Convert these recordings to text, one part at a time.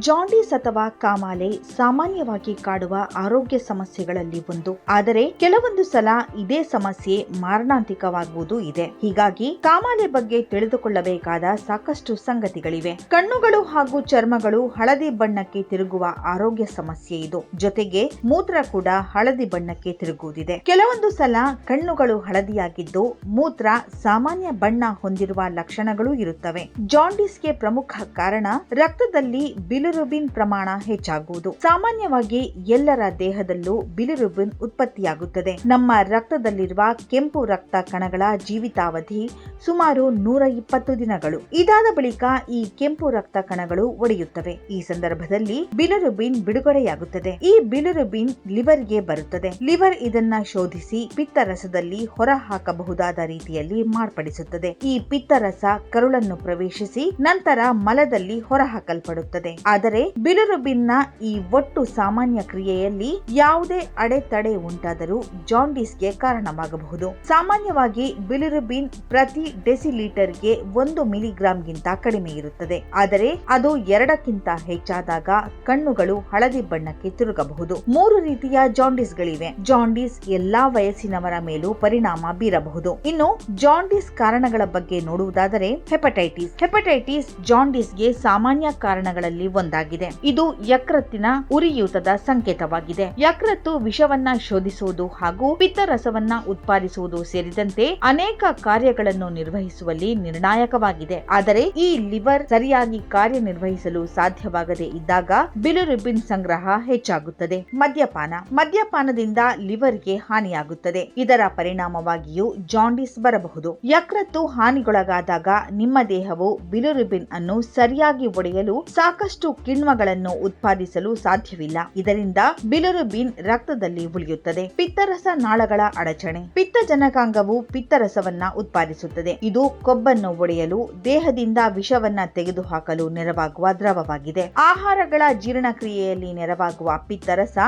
John D. ಅಥವಾ ಕಾಮಾಲೆ ಸಾಮಾನ್ಯವಾಗಿ ಕಾಡುವ ಆರೋಗ್ಯ ಸಮಸ್ಯೆಗಳಲ್ಲಿ ಒಂದು. ಆದರೆ ಕೆಲವೊಂದು ಸಲ ಇದೇ ಸಮಸ್ಯೆ ಮಾರಣಾಂತಿಕವಾಗುವುದು ಇದೆ. ಹೀಗಾಗಿ ಕಾಮಾಲೆ ಬಗ್ಗೆ ತಿಳಿದುಕೊಳ್ಳಬೇಕಾದ ಸಾಕಷ್ಟು ಸಂಗತಿಗಳಿವೆ. ಕಣ್ಣುಗಳು ಹಾಗೂ ಚರ್ಮಗಳು ಹಳದಿ ಬಣ್ಣಕ್ಕೆ ತಿರುಗುವ ಆರೋಗ್ಯ ಸಮಸ್ಯೆ ಇದು. ಜೊತೆಗೆ ಮೂತ್ರ ಕೂಡ ಹಳದಿ ಬಣ್ಣಕ್ಕೆ ತಿರುಗುವುದಿದೆ. ಕೆಲವೊಂದು ಸಲ ಕಣ್ಣುಗಳು ಹಳದಿಯಾಗಿದ್ದು ಮೂತ್ರ ಸಾಮಾನ್ಯ ಬಣ್ಣ ಹೊಂದಿರುವ ಲಕ್ಷಣಗಳು ಇರುತ್ತವೆ. ಜಾಂಡಿಸ್ಗೆ ಪ್ರಮುಖ ಕಾರಣ ರಕ್ತದಲ್ಲಿ ಬಿಲಿರುಬಿನ್ ಪ್ರಮಾಣ ಹೆಚ್ಚಾಗುವುದು. ಸಾಮಾನ್ಯವಾಗಿ ಎಲ್ಲರ ದೇಹದಲ್ಲೂ ಬಿಲಿರುಬಿನ್ ಉತ್ಪತ್ತಿಯಾಗುತ್ತದೆ. ನಮ್ಮ ರಕ್ತದಲ್ಲಿರುವ ಕೆಂಪು ರಕ್ತ ಕಣಗಳ ಜೀವಿತಾವಧಿ ಸುಮಾರು ನೂರ ಇಪ್ಪತ್ತು ದಿನಗಳು. ಇದಾದ ಬಳಿಕ ಈ ಕೆಂಪು ರಕ್ತ ಕಣಗಳು ಒಡೆಯುತ್ತವೆ. ಈ ಸಂದರ್ಭದಲ್ಲಿ ಬಿಲಿರುಬಿನ್ ಬಿಡುಗಡೆಯಾಗುತ್ತದೆ. ಈ ಬಿಲಿರುಬಿನ್ ಲಿವರ್ಗೆ ಬರುತ್ತದೆ. ಲಿವರ್ ಇದನ್ನ ಶೋಧಿಸಿ ಪಿತ್ತರಸದಲ್ಲಿ ಹೊರ ಹಾಕಬಹುದಾದ ರೀತಿಯಲ್ಲಿ ಮಾರ್ಪಡಿಸುತ್ತದೆ. ಈ ಪಿತ್ತರಸ ಕರುಳನ್ನು ಪ್ರವೇಶಿಸಿ ನಂತರ ಮಲದಲ್ಲಿ ಹೊರಹಾಕಲ್ಪಡುತ್ತದೆ. ಆದರೆ ಬಿಲಿರುಬಿನ್ನ ಈ ಒಟ್ಟು ಸಾಮಾನ್ಯ ಕ್ರಿಯೆಯಲ್ಲಿ ಯಾವುದೇ ಅಡೆತಡೆ ಉಂಟಾದರೂ ಜಾಂಡೀಸ್ಗೆ ಕಾರಣವಾಗಬಹುದು. ಸಾಮಾನ್ಯವಾಗಿ ಬಿಲಿರುಬಿನ್ ಪ್ರತಿ ಡೆಸಿಲೀಟರ್ಗೆ ಒಂದು ಮಿಲಿಗ್ರಾಂಗಿಂತ ಕಡಿಮೆ ಇರುತ್ತದೆ. ಆದರೆ ಅದು ಎರಡಕ್ಕಿಂತ ಹೆಚ್ಚಾದಾಗ ಕಣ್ಣುಗಳು ಹಳದಿ ಬಣ್ಣಕ್ಕೆ ತಿರುಗಬಹುದು. ಮೂರು ರೀತಿಯ ಜಾಂಡೀಸ್ಗಳಿವೆ ಜಾಂಡಿಸ್ ಎಲ್ಲಾ ವಯಸ್ಸಿನವರ ಮೇಲೂ ಪರಿಣಾಮ ಬೀರಬಹುದು. ಇನ್ನು ಜಾಂಡಿಸ್ ಕಾರಣಗಳ ಬಗ್ಗೆ ನೋಡುವುದಾದರೆ ಹೆಪಟೈಟಿಸ್ ಹೆಪಟೈಟಿಸ್ ಜಾಂಡೀಸ್ಗೆ ಸಾಮಾನ್ಯ ಕಾರಣಗಳಲ್ಲಿ ಒಂದಾಗಿದೆ. ಇದು ಯಕೃತ್ತಿನ ಉರಿಯೂತದ ಸಂಕೇತವಾಗಿದೆ. ಯಕೃತ್ತು ವಿಷವನ್ನ ಶೋಧಿಸುವುದು ಹಾಗೂ ಪಿತ್ತರಸವನ್ನ ಉತ್ಪಾದಿಸುವುದು ಸೇರಿದಂತೆ ಅನೇಕ ಕಾರ್ಯಗಳನ್ನು ನಿರ್ವಹಿಸುವಲ್ಲಿ ನಿರ್ಣಾಯಕವಾಗಿದೆ. ಆದರೆ ಈ ಲಿವರ್ ಸರಿಯಾಗಿ ಕಾರ್ಯನಿರ್ವಹಿಸಲು ಸಾಧ್ಯವಾಗದೇ ಇದ್ದಾಗ ಬಿಲುರಿಬಿನ್ ಸಂಗ್ರಹ ಹೆಚ್ಚಾಗುತ್ತದೆ. ಮದ್ಯಪಾನ. ಮದ್ಯಪಾನದಿಂದ ಲಿವರ್ಗೆ ಹಾನಿಯಾಗುತ್ತದೆ. ಇದರ ಪರಿಣಾಮವಾಗಿಯೂ ಜಾಂಡಿಸ್ ಬರಬಹುದು. ಯಕೃತ್ತು ಹಾನಿಗೊಳಗಾದಾಗ ನಿಮ್ಮ ದೇಹವು ಬಿಲುರಿಬಿನ್ ಅನ್ನು ಸರಿಯಾಗಿ ಒಡೆಯಲು ಸಾಕಷ್ಟು ಕಿಣ್ವಗಳನ್ನು ಉತ್ಪಾದಿಸಲು ಸಾಧ್ಯವಿಲ್ಲ. ಇದರಿಂದ ಬಿಲರುಬಿನ್ ರಕ್ತದಲ್ಲಿ ಉಳಿಯುತ್ತದೆ. ಪಿತ್ತರಸ ನಾಳಗಳ ಅಡಚಣೆ. ಪಿತ್ತಜನಕಾಂಗವು ಪಿತ್ತರಸವನ್ನ ಉತ್ಪಾದಿಸುತ್ತದೆ. ಇದು ಕೊಬ್ಬನ್ನು ಒಡೆಯಲು, ದೇಹದಿಂದ ವಿಷವನ್ನ ತೆಗೆದುಹಾಕಲು ನೆರವಾಗುವ ದ್ರವವಾಗಿದೆ. ಆಹಾರಗಳ ಜೀರ್ಣಕ್ರಿಯೆಯಲ್ಲಿ ನೆರವಾಗುವ ಪಿತ್ತರಸ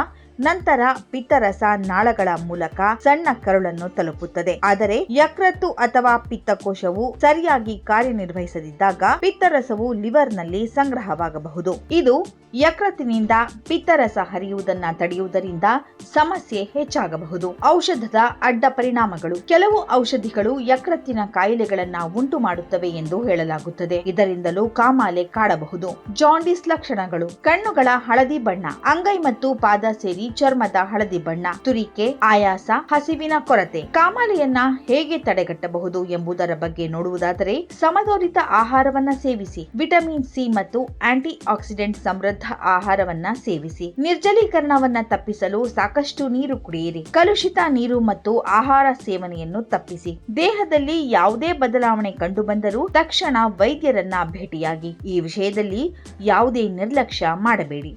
ನಂತರ ಪಿತ್ತರಸ ನಾಳಗಳ ಮೂಲಕ ಸಣ್ಣ ಕರುಳನ್ನು ತಲುಪುತ್ತದೆ. ಆದರೆ ಯಕೃತ್ತು ಅಥವಾ ಪಿತ್ತಕೋಶವು ಸರಿಯಾಗಿ ಕಾರ್ಯನಿರ್ವಹಿಸದಿದ್ದಾಗ ಪಿತ್ತರಸವು ಲಿವರ್ನಲ್ಲಿ ಸಂಗ್ರಹವಾಗಬಹುದು. ಇದು ಯಕೃತ್ತಿನಿಂದ ಪಿತ್ತರಸ ಹರಿಯುವುದನ್ನ ತಡೆಯುವುದರಿಂದ ಸಮಸ್ಯೆ ಹೆಚ್ಚಾಗಬಹುದು. ಔಷಧದ ಅಡ್ಡ ಪರಿಣಾಮಗಳು, ಕೆಲವು ಔಷಧಿಗಳು ಯಕೃತ್ತಿನ ಕಾಯಿಲೆಗಳನ್ನ ಉಂಟು ಮಾಡುತ್ತವೆ ಎಂದು ಹೇಳಲಾಗುತ್ತದೆ. ಇದರಿಂದಲೂ ಕಾಮಾಲೆ ಕಾಡಬಹುದು. ಜಾಂಡಿಸ್ ಲಕ್ಷಣಗಳು, ಕಣ್ಣುಗಳ ಹಳದಿ ಬಣ್ಣ, ಅಂಗೈ ಮತ್ತು ಪಾದ ಸೇರಿ ಚರ್ಮದ ಹಳದಿ ಬಣ್ಣ, ತುರಿಕೆ, ಆಯಾಸ, ಹಸಿವಿನ ಕೊರತೆ. ಕಾಮಾಲೆಯನ್ನ ಹೇಗೆ ತಡೆಗಟ್ಟಬಹುದು ಎಂಬುದರ ಬಗ್ಗೆ ನೋಡುವುದಾದರೆ, ಸಮತೋಲಿತ ಆಹಾರವನ್ನ ಸೇವಿಸಿ, ವಿಟಮಿನ್ ಸಿ ಮತ್ತು ಆಂಟಿ ಆಕ್ಸಿಡೆಂಟ್ ಸಮೃದ್ಧ ಆಹಾರವನ್ನ ಸೇವಿಸಿ, ನಿರ್ಜಲೀಕರಣವನ್ನ ತಪ್ಪಿಸಲು ಸಾಕಷ್ಟು ನೀರು ಕುಡಿಯಿರಿ. ಕಲುಷಿತ ನೀರು ಮತ್ತು ಆಹಾರ ಸೇವನೆಯನ್ನು ತಪ್ಪಿಸಿ. ದೇಹದಲ್ಲಿ ಯಾವುದೇ ಬದಲಾವಣೆ ಕಂಡುಬಂದರೂ ತಕ್ಷಣ ವೈದ್ಯರನ್ನ ಭೇಟಿಯಾಗಿ. ಈ ವಿಷಯದಲ್ಲಿ ಯಾವುದೇ ನಿರ್ಲಕ್ಷ್ಯ ಮಾಡಬೇಡಿ.